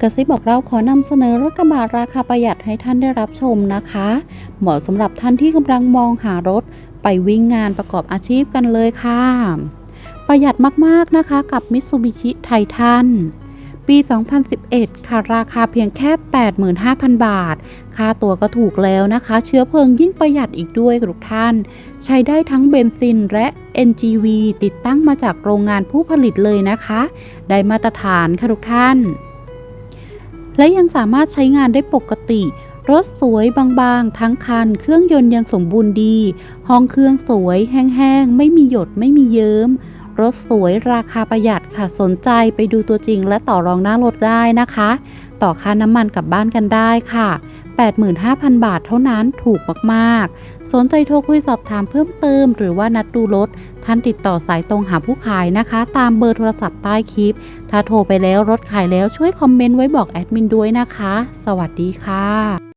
กระซิบบอกเราขอนำเสนอรถกระบะราคาประหยัดให้ท่านได้รับชมนะคะ เหมาะสำหรับท่านที่กำลังมองหารถ ไปวิ่งงานประกอบอาชีพกันเลยค่ะ ประหยัดมากๆนะคะกับ Mitsubishi Titan ปี 2011 ค่ะราคาเพียงแค่ 85,000 บาท ค่าตัวก็ถูกแล้วนะคะ เชื้อเพลิงยิ่งประหยัดอีกด้วยทุกท่าน ใช้ได้ทั้งเบนซินและ NGV ติดตั้งมาจากโรงงานผู้ผลิตเลยนะคะ ได้มาตรฐานค่ะทุกท่าน และยังสามารถใช้งานได้ปกติ รถสวยบางๆ ทั้งคัน เครื่องยนต์ยังสมบูรณ์ดี ห้องเครื่องสวยแห้งๆ ไม่มีหยดไม่มีเยิ้ม รถสวยราคาประหยัดค่ะ สนใจไปดูตัวจริงและต่อรองหน้ารถได้นะคะ ต่อค่าน้ำมันกลับบ้านกันได้ค่ะ 85,000 บาทเท่านั้นถูกมากๆ สนใจโทรคุยสอบถามเพิ่มเติม หรือว่านัดดูรถ ท่านติดต่อสายตรงหาผู้ขายนะคะ ตามเบอร์โทรศัพท์ใต้คลิป ถ้าโทรไปแล้วรถขายแล้วช่วยคอมเมนต์ไว้บอกแอดมินด้วยนะคะ สวัสดีค่ะ